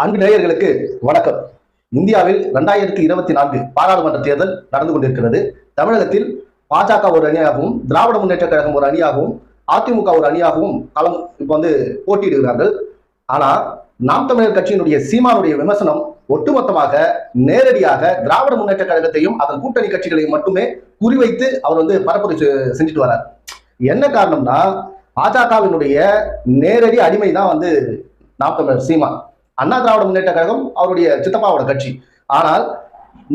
அன்பு நேயர்களுக்கு வணக்கம். இந்தியாவில் இரண்டாயிரத்தி இருபத்தி நான்கு பாராளுமன்ற தேர்தல் நடந்து கொண்டிருக்கிறது. தமிழகத்தில் பாஜக ஒரு அணியாகவும் திராவிட முன்னேற்ற கழகம் ஒரு அணியாகவும் அதிமுக ஒரு அணியாகவும் களம் இப்போ வந்து போட்டியிடுகிறார்கள். ஆனா நாம் தமிழர் கட்சியினுடைய சீமானுடைய விமர்சனம் ஒட்டுமொத்தமாக நேரடியாக திராவிட முன்னேற்ற கழகத்தையும் அதன் கூட்டணி கட்சிகளையும் மட்டுமே குறிவைத்து அவர் வந்து பரப்புரை செஞ்சுட்டு வரார். என்ன காரணம்னா பாஜகவினுடைய நேரடி அடிமை தான் வந்து நாம் தமிழர் சீமா அண்ணா திராவிட முன்னேற்ற கழகம் அவருடைய சித்தப்பாவோட கட்சி. ஆனால்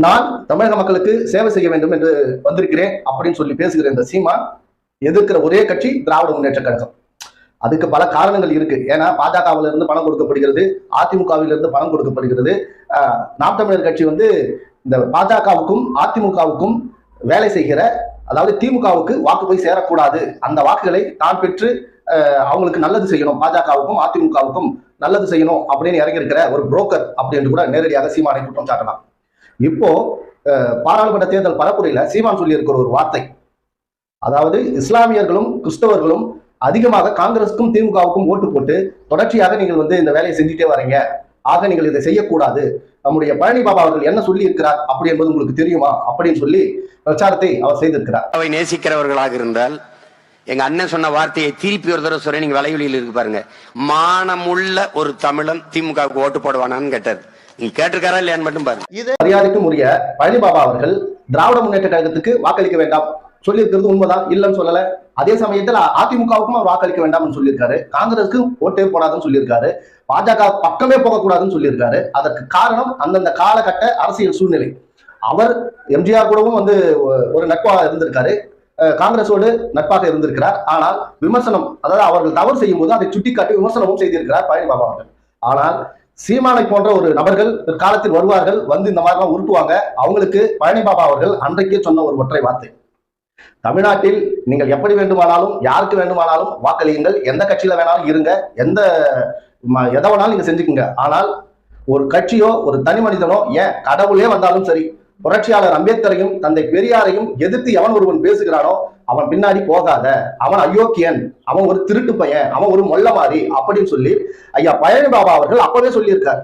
நான் தமிழக மக்களுக்கு சேவை செய்ய வேண்டும் என்று வந்திருக்கிறேன் அப்படின்னு சொல்லி பேசுகிற இந்த சீமா எதிர்க்கிற ஒரே கட்சி திராவிட முன்னேற்ற கழகம். அதுக்கு பல காரணங்கள் இருக்கு. ஏன்னா பாஜகவில இருந்து பணம் கொடுக்கப்படுகிறது அதிமுகவில இருந்து பணம் கொடுக்கப்படுகிறது. நாம் தமிழர் கட்சி வந்து இந்த பாஜகவுக்கும் அதிமுகவுக்கும் வேலை செய்கிற அதாவது திமுகவுக்கு வாக்கு போய் சேரக்கூடாது. அந்த வாக்குகளை தான் பெற்று அவங்களுக்கு நல்லது செய்யணும். பாஜகவுக்கும் அதிமுகவுக்கும் நல்லது செய்யணும் அப்படின்னு இறங்கியிருக்கிற ஒரு புரோக்கர் அப்படின்னு கூட நேரடியாக சீமானை குற்றம் சாட்டலாம். இப்போ பாராளுமன்ற தேர்தல் பரப்புரையில சீமான் சொல்லியிருக்கிற ஒரு வார்த்தை. அதாவது இஸ்லாமியர்களும் கிறிஸ்தவர்களும் அதிகமாக காங்கிரஸுக்கும் திமுகவுக்கும் ஓட்டு போட்டு தொடர்ச்சியாக நீங்கள் வந்து இந்த வேலையை செஞ்சுட்டே வரீங்க. ஆக நீங்கள் இதை செய்யக்கூடாது. நம்முடைய பழனி பாபா அவர்கள் என்ன சொல்லி இருக்கிறார் அப்படி என்பது உங்களுக்கு தெரியுமா? அப்படின்னு சொல்லி பிரச்சாரத்தை அவர் செய்திருக்கிறார். அவை நேசிக்கிறவர்களாக இருந்தால் எங்க அண்ணன் சொன்ன வார்த்தையை திருப்பி ஒரு தடவை சொல்றேன். நீங்க வலைவெளியில் இருக்கு பாருங்க. மானமுள்ள ஒரு தமிழன் திமுகவுக்கு ஓட்டு போடுவானான்னு கேட்டார். நீங்க கேட்டிருக்காரா இல்லையான்னு மட்டும் பாருங்க. மரியாதைக்கும் உரிய பழனி பாபா அவர்கள் திராவிட முன்னேற்ற கழகத்துக்கு வாக்களிக்க வேண்டாம். சொல்லியிருக்கிறது உண்மைதான். இல்லைன்னு சொல்லல. அதே சமயத்துல அதிமுகவுக்கும் அவர் வாக்களிக்க வேண்டாம்னு சொல்லியிருக்காரு. காங்கிரஸுக்கு ஓட்டே போடாதுன்னு சொல்லியிருக்காரு. பாஜக பக்கமே போகக்கூடாதுன்னு சொல்லியிருக்காரு. அதற்கு காரணம் அந்தந்த காலகட்ட அரசியல் சூழ்நிலை. அவர் எம்ஜிஆர் கூடவும் வந்து ஒரு நட்பாக இருந்திருக்காரு. காங்கிரஸோடு நட்பாக இருந்திருக்கிறார். ஆனால் விமர்சனம் அதாவது அவர்கள் தவறு செய்யும் போது அதை சுட்டிக்காட்டி விமர்சனமும் செய்திருக்கிறார் பழனி பாபா அவர்கள். ஆனால் சீமானை போன்ற ஒரு நபர்கள் காலத்தில் வருவார்கள் வந்து இந்த மாதிரிலாம் உருட்டுவாங்க. அவங்களுக்கு பழனி பாபா அவர்கள் அன்றைக்கே சொன்ன ஒரு ஒற்றை வார்த்தை. தமிழ்நாட்டில் நீங்கள் எப்படி வேண்டுமானாலும் யாருக்கு வேண்டுமானாலும் வாக்களியுங்கள். எந்த கட்சியில வேணாலும் இருங்க. எந்த ம- எதை வேணாலும் நீங்க செஞ்சுக்குங்க. ஆனால் ஒரு கட்சியோ ஒரு தனி மனிதனோ ஏன் கடவுளே வந்தாலும் சரி புரட்சியாளர் அம்பேத்கரையும் தந்தை பெரியாரையும் எதிர்த்து எவன் ஒருவன் பேசுகிறானோ அவன் பின்னாடி போகாத. அவன் அயோக்கியன். அவன் ஒரு திருட்டு பையன். அவன் ஒரு மொல்ல அப்படின்னு சொல்லி ஐயா பழனி பாபா அவர்கள் அப்பவே சொல்லியிருக்கார்.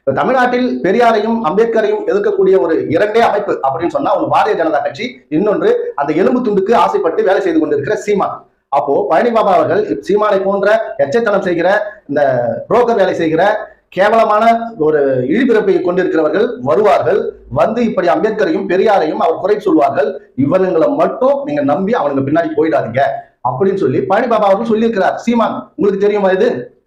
இப்ப தமிழ்நாட்டில் பெரியாரையும் அம்பேத்கரையும் எதிர்க்கக்கூடிய ஒரு இரண்டே அமைப்பு அப்படின்னு சொன்னா ஒன்று பாரதிய ஜனதா கட்சி இன்னொன்று அந்த எலும்பு துண்டுக்கு ஆசைப்பட்டு வேலை செய்து கொண்டிருக்கிற சீமான். அப்போ பழனி பாபா அவர்கள் சீமானை போன்ற எச்சத்தனம் செய்கிற இந்த புரோக்கர் வேலை செய்கிற கேவலமான ஒரு இழிபிறப்பை கொண்டிருக்கிறவர்கள் வருவார்கள். வந்து இப்படி அம்பேத்கரையும் பெரியாரையும் அவர் குறை சொல்வார்கள். இவனுங்களை மட்டும் நீங்க நம்பி அவனுங்க பின்னாடி போயிடாதீங்க. அப்படின்னு சொல்லி பழனி பாபா அவர்கள் சொல்லியிருக்கிறார். சீமான் உங்களுக்கு தெரியுமா இது?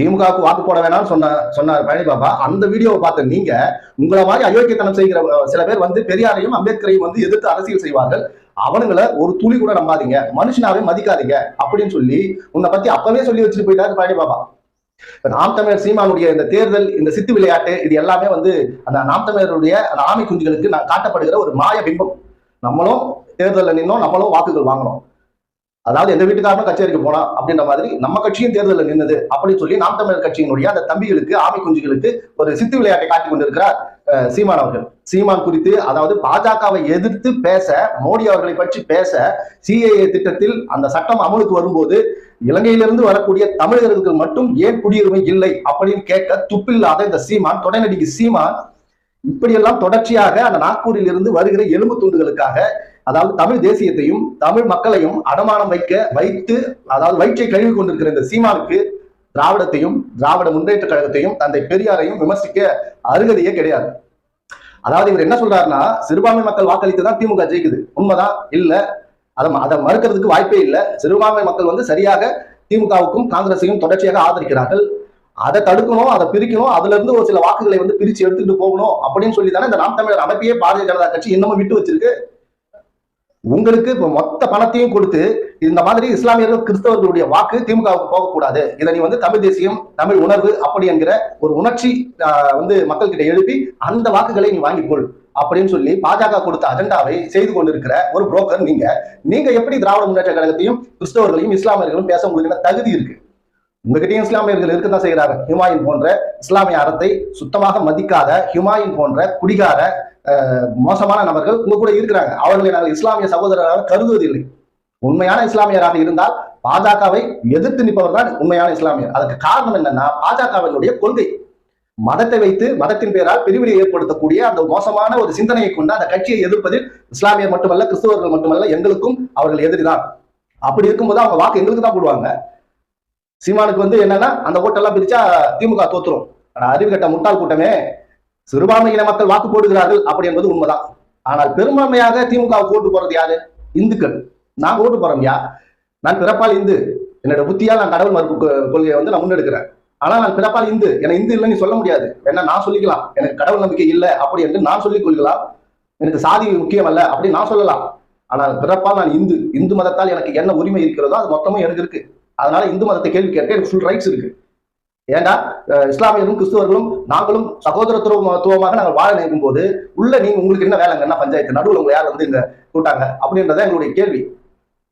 திமுகவுக்கு வாக்கு போட வேணாம்னு சொன்ன சொன்னார் பழனி பாபா. அந்த வீடியோவை பார்த்த நீங்க உங்களை மாதிரி அயோக்கியத்தனம் செய்கிற சில பேர் வந்து பெரியாரையும் அம்பேத்கரையும் வந்து எதிர்த்து அரசியல் செய்வார்கள். அவனுங்களை ஒரு துளி கூட நம்பாதீங்க. மனுஷனாவே மதிக்காதீங்க. அப்படின்னு சொல்லி உன்னை பத்தி அப்பவே சொல்லி வச்சுட்டு போயிட்டாரு பழனி பாபா. நாம் தமிழர் சீமானுடைய இந்த தேர்தல் இந்த சித்து விளையாட்டு இது எல்லாமே வந்து அந்த நாம் தமிழருடைய அந்த ஆமை குஞ்சுகளுக்கு நான் காட்டப்படுகிற ஒரு மாய பிம்பம். நம்மளும் தேர்தலில் நின்னோம் நம்மளும் வாக்குகள் வாங்கணும் அதாவது எந்த வீட்டுக்காரனும் கச்சேரிக்கு போனா அப்படின்ற மாதிரி நம்ம கட்சியும் தேர்தலில் நின்னது அப்படின்னு சொல்லி நாம் தமிழர் கட்சியினுடைய அந்த தம்பிகளுக்கு ஆமை குஞ்சுகளுக்கு ஒரு சித்து விளையாட்டை காட்டிக் கொண்டிருக்கிறார் அஹ், சீமான் அவர்கள். சீமான் குறித்து அதாவது பாஜகவை எதிர்த்து பேச மோடி அவர்களை பற்றி பேச சிஏஏ திட்டத்தில் அந்த சட்டம் அமலுக்கு வரும்போது இலங்கையிலிருந்து வரக்கூடிய தமிழர்களுக்கு மட்டும் ஏன் குடியுரிமை இல்லை அப்படின்னு கேட்க துப்பில்லாத இந்த சீமான் தொடர்நடிக்கு சீமான் இப்படியெல்லாம் தொடர்ச்சியாக அந்த நாக்பூரில் இருந்து வருகிற எலும்பு துண்டுகளுக்காக அதாவது தமிழ் தேசியத்தையும் தமிழ் மக்களையும் அடமானம் வைக்க வைத்து அதாவது வயிற்றை கழுவி கொண்டிருக்கிற இந்த சீமானுக்கு திராவிடத்தையும் திராவிட முன்னேற்ற கழகத்தையும் தந்தை பெரியாரையும் விமர்சிக்க அருகதையே கிடையாது. அதாவது இவர் என்ன சொல்றாருன்னா சிறுபான்மை மக்கள் வாக்களித்து தான் திமுக ஜெயிக்குது. உண்மைதான்? இல்ல. அதை அதை மறுக்கிறதுக்கு வாய்ப்பே இல்லை. சிறுபான்மை மக்கள் வந்து சரியாக திமுகவுக்கும் காங்கிரஸையும் தொடர்ச்சியாக ஆதரிக்கிறார்கள். அதை தடுக்கணும் அதை பிரிக்கணும் அதுல இருந்து ஒரு சில வாக்குகளை வந்து பிரிச்சு எடுத்துட்டு போகணும் அப்படின்னு சொல்லி தானே இந்த நாம் தமிழர் அமைப்பையே பாரதிய ஜனதா கட்சி இன்னமும் விட்டு வச்சிருக்கு. உங்களுக்கு இப்ப மொத்த பணத்தையும் கொடுத்து இந்த மாதிரி இஸ்லாமியர்கள் கிறிஸ்தவர்களுடைய வாக்கு திமுகவுக்கு போகக்கூடாது. இதை நீ வந்து தமிழ் தேசியம் தமிழ் உணர்வு அப்படி என்கிற ஒரு உணர்ச்சி வந்து மக்கள்கிட்ட எழுப்பி அந்த வாக்குகளை நீ வாங்கிக்கொள். அப்படின்னு சொல்லி பாஜக கொடுத்த அஜெண்டாவை செய்து கொண்டிருக்கிற ஒரு புரோக்கர் நீங்க. நீங்க எப்படி திராவிட முன்னேற்ற கழகத்தையும் கிறிஸ்தவர்களையும் இஸ்லாமியர்களும் பேச உங்களுக்கு தகுதி இருக்கு. உங்ககிட்டயும் இஸ்லாமியர்கள் இருக்கத்தான் செய்கிறாங்க. ஹிமாயின் போன்ற இஸ்லாமிய அறத்தை சுத்தமாக மதிக்காத ஹிமாயின் போன்ற குடிகார மோசமான நபர்கள் உங்க கூட இருக்கிறாங்க. அவர்களை நாங்கள் இஸ்லாமிய சகோதரராக கருதுவதில்லை. உண்மையான இஸ்லாமியராக இருந்தால் பாஜகவை எதிர்த்து நிற்பவர் தான் உண்மையான இஸ்லாமியர். அதுக்கு காரணம் என்னன்னா பாஜகவினுடைய கொள்கை. மதத்தை வைத்து மதத்தின் பெயரால் பிரிவினை ஏற்படுத்தக்கூடிய அந்த மோசமான ஒரு சிந்தனையை கொண்டு அந்த கட்சியை எதிர்ப்பதில் இஸ்லாமியர் மட்டுமல்ல கிறிஸ்தவர்கள் மட்டுமல்ல எங்களுக்கும் அவர்கள் எதிரிதான். அப்படி இருக்கும்போது அவங்க வாக்கு எங்களுக்கு தான் போடுவாங்க. சீமானுக்கு வந்து என்னன்னா அந்த ஓட்டெல்லாம் பிரிச்சா திமுக தோத்துரும். ஆனா அறிவுகட்ட முட்டாள் கூட்டமே சிறுபான்மையின மக்கள் வாக்கு போடுகிறார்கள் அப்படி என்பது உண்மைதான். ஆனால் பெரும்பான்மையாக திமுக ஓட்டு போறது யாரு? இந்துக்கள். நான் ஓட்டு போறோம் யா? நான் பிறப்பால் இந்து. என்னோட புத்தியால் நான் கடவுள் மறுப்பு கொள்கையை வந்து நான் முன்னெடுக்கிறேன். ஆனா நான் பிறப்பால் இந்து. எனக்கு இந்து இல்லைன்னு சொல்ல முடியாது. வேணா நான் சொல்லிக்கலாம். எனக்கு கடவுள் நம்பிக்கை இல்லை அப்படி என்று நான் சொல்லிக் கொள்கலாம் எனக்கு சாதி முக்கியம் அல்ல அப்படி நான் சொல்லலாம். ஆனால் பிறப்பால் நான் இந்து. இந்து மதத்தால் எனக்கு என்ன உரிமை இருக்கிறதோ அது மொத்தமும் எனக்கு இருக்கு. அதனால இந்து மதத்தை கேள்வி கேட்க எனக்கு ஃபுல் ரைட்ஸ் இருக்கு. ஏண்டா? இஸ்லாமியர்களும் கிறிஸ்துவர்களும் நாங்களும் சகோதரத்துவமாக நாங்கள் வாழ நினைக்கும் போது உள்ள நீங்க உங்களுக்கு என்ன வேலைங்க? என்ன பஞ்சாயத்து? நடுவில் உங்களை யார் வந்து இங்க கூட்டாங்க? அப்படின்றத எங்களுடைய கேள்வி.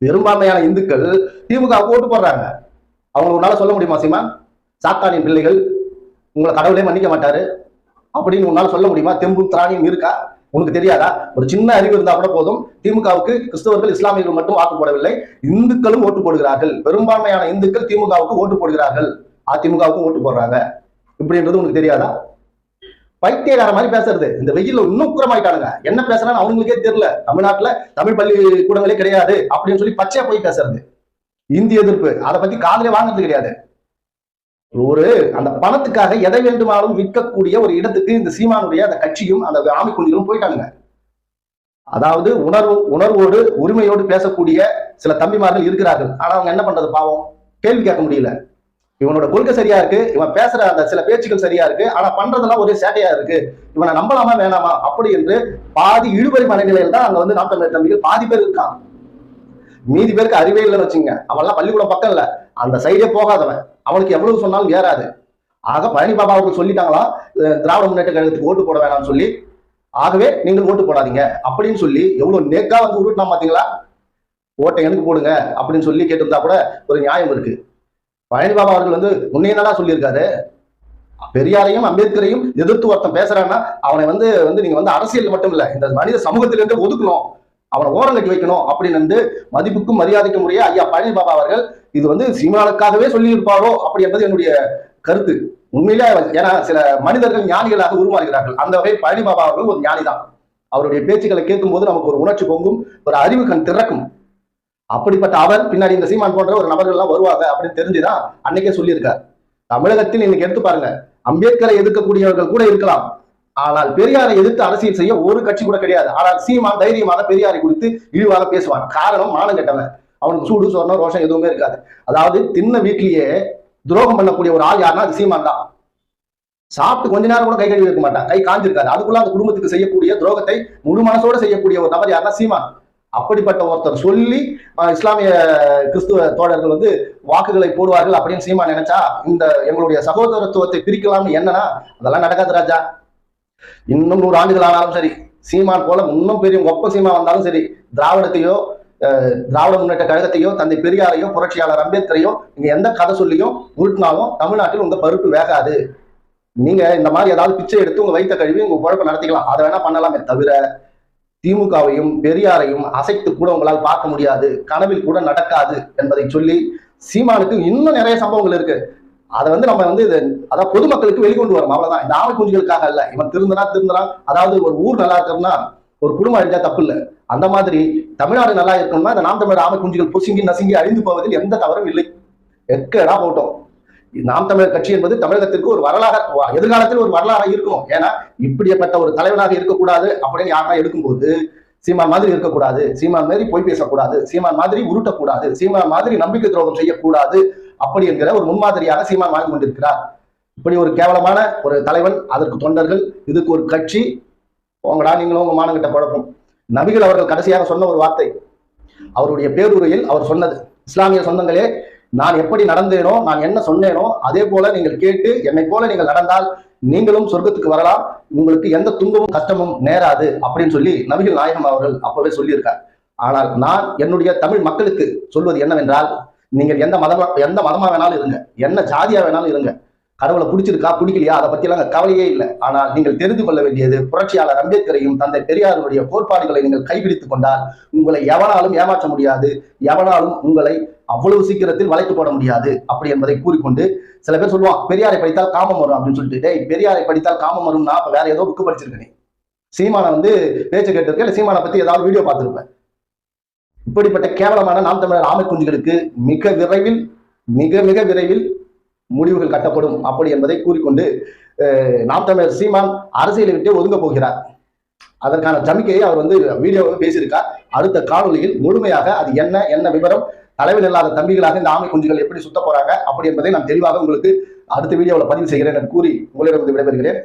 பெரும்பான்மையான இந்துக்கள் திமுக ஓட்டு போடுறாங்க. அவங்க உன்னால சொல்ல முடியுமா சீமா சாத்தானின் பிள்ளைகள் உங்களை கடவுளே மன்னிக்க மாட்டாரு அப்படின்னு உன்னால சொல்ல முடியுமா? தெம்பும் திராணியும் இருக்கா? உனக்கு தெரியாதா? ஒரு சின்ன அறிவு இருந்தா கூட போதும். திமுகவுக்கு கிறிஸ்தவர்கள் இஸ்லாமியர்கள் மட்டும் வாக்கு போடவில்லை. இந்துக்களும் ஓட்டு போடுகிறார்கள். பெரும்பான்மையான இந்துக்கள் திமுகவுக்கு ஓட்டு போடுகிறார்கள். அதிமுகவுக்கும் ஓட்டு போடுறாங்க. இப்படின்றது உனக்கு தெரியாதா? பைத்தியக்கார மாதிரி பேசுறது. இந்த வெயில்ல இன்னும் உக்கிரமாயிட்டானுங்க. என்ன பேசுறான்னு அவங்களுக்கே தெரியல. தமிழ்நாட்டுல தமிழ் பள்ளி கூடங்களே கிடையாது அப்படின்னு சொல்லி பச்சையா போய் பேசுறது. இந்தி எதிர்ப்பு. அதை பத்தி காதலே வாங்குறது கிடையாது. ஒரு அந்த பணத்துக்காக எதை வேண்டுமானாலும் விற்கக்கூடிய ஒரு இடத்துக்கு இந்த சீமானுடைய அந்த கட்சியும் அந்த ஆமை போயிட்டாங்க அதாவது உணர்வு உணர்வோடு உரிமையோடு பேசக்கூடிய சில தம்பிமார்கள் இருக்கிறார்கள். ஆனா அவங்க என்ன பண்றது பாவம்? கேள்வி கேட்க முடியல. இவனோட கொள்கை சரியா இருக்கு. இவன் பேசுற அந்த சில பேச்சுக்கள் சரியா இருக்கு. ஆனா பண்றதெல்லாம் ஒரே சேட்டையா இருக்கு. இவனை நம்பலாமா வேணாமா? அப்படி என்று பாதி இழுபறி மனநிலையில் தான் அங்க வந்து நாட்டு தம்பிகள் பாதி பேர் இருக்கான். மீதி பேருக்கு அறிவே இல்லைன்னு வச்சுங்க அவன்லாம் பள்ளிக்கூடம் பக்கம் இல்ல. அந்த சைடே போகாதவன். அவனுக்கு எவ்வளவு சொன்னாலும் ஏறாது. ஆக பழனி பாபா அவர்கள் சொல்லிட்டாங்களா? திராவிட முன்னேற்ற கழகத்துக்கு ஓட்டு போட வேணாம்னு சொல்லி. ஆகவே நீங்கள் ஓட்டு போடாதீங்க. அப்படின்னு சொல்லி எவ்வளவு நேக்கா வந்து உருட்டினா பாத்தீங்களா? ஓட்டை எனக்கு போடுங்க அப்படின்னு சொல்லி கேட்டிருந்தா கூட ஒரு நியாயம் இருக்கு. பழனி பாபா அவர்கள் வந்து முன்னையனடா சொல்லியிருக்காரு? பெரியாரையும் அம்பேத்கரையும் எதிர்த்து ஒருத்தன் பேசுறான்னா அவனை வந்து வந்து நீங்க வந்து அரசியல் மட்டும் இல்ல இந்த மனித சமூகத்திலிருந்து ஒதுக்கணும். அவனை ஓரங்கட்டி வைக்கணும் அப்படின்னு வந்து மதிப்புக்கும் மரியாதைக்கும் உரிய ஐயா பழனி பாபா அவர்கள் இது வந்து சீமானுக்காகவே சொல்லியிருப்பாரோ அப்படி என்பது என்னுடைய கருத்து. உண்மையிலே ஏன்னா சில மனிதர்கள் ஞானிகளாக உருமாறுகிறார்கள். அந்த வகை பழனி பாபா அவர்கள் ஒரு ஞானிதான். அவருடைய பேச்சுக்களை கேட்கும்போது நமக்கு ஒரு உணர்ச்சி பொங்கும் ஒரு அறிவு கண் திறக்கும். அப்படிப்பட்ட அவர் பின்னாடி இந்த சீமான் போன்ற ஒரு நபர்கள் எல்லாம் வருவாங்க அப்படின்னு தெரிஞ்சுதான் அன்னைக்கே சொல்லியிருக்காரு. தமிழகத்தில் இன்னைக்கு எடுத்து பாருங்க அம்பேத்கரை எதிர்க்கக்கூடியவர்கள் கூட இருக்கலாம். ஆனால் பெரியாரை எதிர்த்து அரசியல் செய்ய ஒரு கட்சி கூட கிடையாது. ஆனால் சீமான் தைரியமாக பெரியாரை குறித்து இழிவாக பேசுவான் காரணம் மானம் கெட்டவன். அவனுக்கு சூடு சொர்ணம் ரோஷம் எதுவுமே இருக்காது. அதாவது தின்ன வீட்லயே துரோகம் பண்ணக்கூடிய ஒரு ஆள் யாருன்னா அது சீமான் தான். சாப்பிட்டு கொஞ்ச நேரம் கூட கை கழுவி இருக்க மாட்டான். கை காஞ்சிருக்காது. அதுக்குள்ள அந்த குடும்பத்துக்கு செய்யக்கூடிய துரோகத்தை முழு மனசோட செய்யக்கூடிய ஒரு நபர் யாருன்னா சீமான். அப்படிப்பட்ட ஒருத்தர் சொல்லி இஸ்லாமிய கிறிஸ்துவ தோழர்கள் வந்து வாக்குகளை போடுவார்கள் அப்படின்னு சீமா நினைச்சா இந்த எங்களுடைய சகோதரத்துவத்தை பிரிக்கலாம்னு என்னன்னா அதெல்லாம் நடக்காது ராஜா. இன்னும் நூறு ஆண்டுகள் ஆனாலும் சரி சீமான் போல இன்னும் பெரிய ஒப்ப சீமா வந்தாலும் சரி திராவிடத்தையோ திராவிட முன்னேற்ற கழகத்தையோ தந்தை பெரியாரையோ புரட்சியாளர் அம்பேத்கரையோ நீங்க எந்த கதை சொல்லியும் உருட்டினாலும் தமிழ்நாட்டில் உங்க பருப்பு வேகாது. நீங்க இந்த மாதிரி ஏதாவது பிச்சை எடுத்து உங்க வைத்த கழுவி உங்க குழப்பம் நடத்திக்கலாம். அதை வேணா பண்ணலாமே தவிர திமுகவையும் பெரியாரையும் அசைத்து கூட உங்களால் பார்க்க முடியாது. கனவில் கூட நடக்காது என்பதை சொல்லி சீமானுக்கு இன்னும் நிறைய சம்பவங்கள் இருக்கு. அதை வந்து நம்ம வந்து இது அதாவது பொதுமக்களுக்கு வெளிக்கொண்டு வரும் அவ்வளவுதான். இந்த ஆமை குஞ்சுகளுக்காக இல்ல இவன் திருந்தனா திருந்தனா அதாவது ஒரு ஊர் நல்லா இருக்கணும்னா ஒரு குடும்பம் அழிஞ்சா தப்பு இல்ல. அந்த மாதிரி தமிழ்நாடு நல்லா இருக்கணும்னா இந்த நாம் தமிழர் ஆமை குஞ்சுகள் பொசுங்கி நசுங்கி அழிந்து போவதில் எந்த தவறும் இல்லை. எக்கடா போட்டோம். நாம் தமிழர் கட்சி என்பது தமிழகத்திற்கு ஒரு வரலாக எதிர்காலத்தில் ஒரு வரலாறாக இருக்கணும். ஏன்னா இப்படிப்பட்ட ஒரு தலைவனாக இருக்கக்கூடாது அப்படின்னு யாருன்னா எடுக்கும்போது சீமான் மாதிரி இருக்கக்கூடாது சீமான் மாதிரி பொய் பேசக்கூடாது சீமான் மாதிரி உருட்டக்கூடாது சீமான் மாதிரி நம்பிக்கை துரோகம் செய்யக்கூடாது அப்படி என்கிற ஒரு முன்மாதிரியாக சீமான் வாங்கி கொண்டிருக்கிறார். இப்படி ஒரு கேவலமான ஒரு தலைவன் அதற்கு தொண்டர்கள் இதுக்கு ஒரு கட்சி உங்கடா நீங்களும் உங்க மானங்கிட்ட குழப்பம். நபிகள் அவர்கள் கடைசியாக சொன்ன ஒரு வார்த்தை அவருடைய பேருரையில் அவர் சொன்னது இஸ்லாமிய சொந்தங்களே நான் எப்படி நடந்தேனோ நான் என்ன சொன்னேனோ அதே போல நீங்கள் கேட்டு என்னை போல நீங்கள் நடந்தால் நீங்களும் சொர்க்கத்துக்கு வரலாம் உங்களுக்கு எந்த துன்பமும் கஷ்டமும் நேராது அப்படின்னு சொல்லி நபிகள் நாயகம் அவர்கள் அப்பவே சொல்லியிருக்கார். ஆனால் நான் என்னுடைய தமிழ் மக்களுக்கு சொல்வது என்னவென்றால் நீங்கள் எந்த மதம் எந்த மதமா வேணாலும் இருங்க. என்ன ஜாதியா வேணாலும் இருங்க. கடவுளை பிடிச்சிருக்கா பிடிக்கலையா? அதை பத்தியெல்லாம் கவலையே இல்லை. ஆனால் நீங்கள் தெரிந்து கொள்ள வேண்டியது புரட்சியாளர் அம்பேத்கரையும் தந்தை பெரியாருடைய கோட்பாடுகளை நீங்கள் கைபிடித்துக் கொண்டால் உங்களை எவனாலும் ஏமாற்ற முடியாது. எவனாலும் உங்களை அவ்வளவு சீக்கிரத்தில் வளைத்து போட முடியாது. அப்படி என்பதை கூறிக்கொண்டு சில பேர் சொல்லுவான் பெரியாரை படித்தால் காமம் வரும் அப்படின்னு சொல்லிட்டு. டேய் பெரியாரை படித்தால் காமம் வரும்னா அப்ப வேற ஏதோ புக்கு படிச்சிருக்கேன் சீமானை வந்து பேச்சு கேட்டிருக்கேன் இல்ல சீமானை பத்தி ஏதாவது வீடியோ பார்த்துருப்பேன். இப்படிப்பட்ட கேவலமான நாம் தமிழர் ஆமை குஞ்சுகளுக்கு மிக விரைவில் மிக மிக விரைவில் முடிவுகள் கட்டப்படும் அப்படி என்பதை கூறிக்கொண்டு நாம் தமிழர் சீமான் அரசியலை விட்டு ஒதுங்க போகிறார். அதற்கான ஜமிக்கையை அவர் வந்து வீடியோவில் பேசியிருக்கார். அடுத்த காணொளியில் முழுமையாக அது என்ன என்ன விவரம் தலைவில் இல்லாத தம்பிகளாக இந்த ஆமை குஞ்சுகள் எப்படி சுத்த போறாங்க அப்படி என்பதை நான் தெளிவாக உங்களுக்கு அடுத்த வீடியோவில் பதிவு செய்கிறேன் என்று கூறி உங்களிடம் விடைபெறுகிறேன்.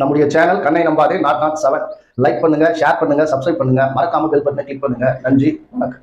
நம்முடைய channel Kannai Nambathe naught naught seven like பண்ணுங்க ஷேர் பண்ணுங்க சப்ஸ்கிரைப் பண்ணுங்க. மறக்காம பெல் பட்டனை கிளிக் பண்ணுங்க. நன்றி வணக்கம்.